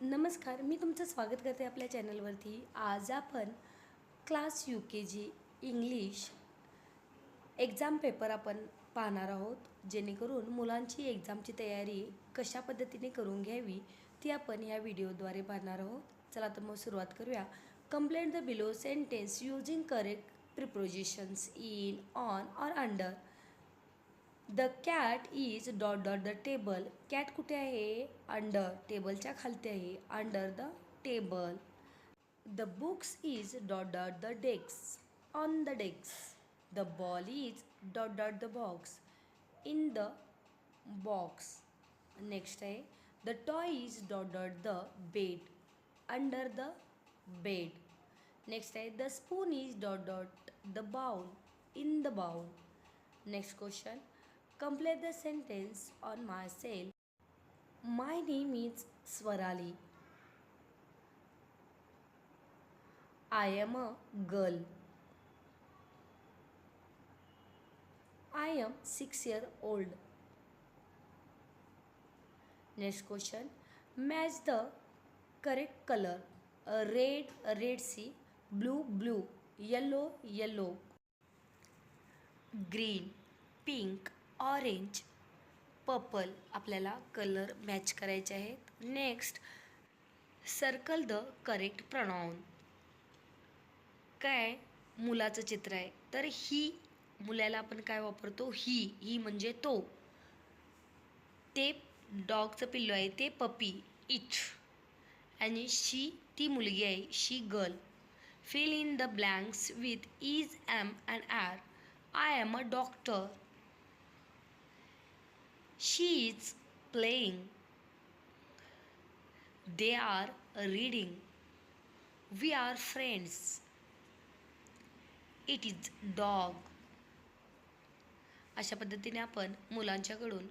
नमस्कार मी तुमचं स्वागत करते आपल्या चॅनलवरती. आज आपण class U K G English exam paper आपण पाहणार आहोत जेणेकरून मुलांची एक्झामची तयारी कशा पद्धतीने करून घ्यावी ती आपण या व्हिडिओद्वारे पाहणार आहोत. चला तर मग सुरुवात करूया. Complaint the below sentence using correct prepositions in on or under the cat is dot dot the table cat कुठे आहे? अंडर टेबलच्या खालती आहे. Under the table the books is dot dot the desks on the desks the ball is dot dot the box in the box next आहे. The toy is dot dot the bed under the bed next आहे. The spoon is dot dot the bowl in the bowl next question Complete the sentence on myself. My name is Swarali. I am a girl. I am 6 year old. Next question. Match the correct color. Red, red sea, blue, blue, yellow, yellow, Green, pink. Orange purple आपल्याला colour match करायचे आहेत. Next circle the correct pronoun काय? मुलाचं चित्र आहे. तर ही मुलाला आपण काय वापरतो? ही ही म्हणजे तो. ते डॉगचं पिल्लू आहे ते पपी इट आणि शी ती मुलगी आहे she girl. Fill in the blanks with is am and are I am a doctor she is playing they are reading we are friends it is dog अशा पद्धतीने आपण मुलांच्याकडून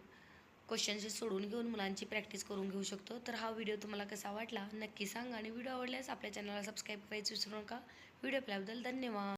क्वेश्चन्स सोडून घेऊन मुलांची प्रॅक्टिस करून घेऊ शकतो. तर हा व्हिडिओ तुम्हाला कसा वाटला नक्की सांगा आणि व्हिडिओ आवडल्यास आपल्या चॅनलला सबस्क्राईब करायचं विसरू नका. व्हिडिओ आपल्याबद्दल धन्यवाद.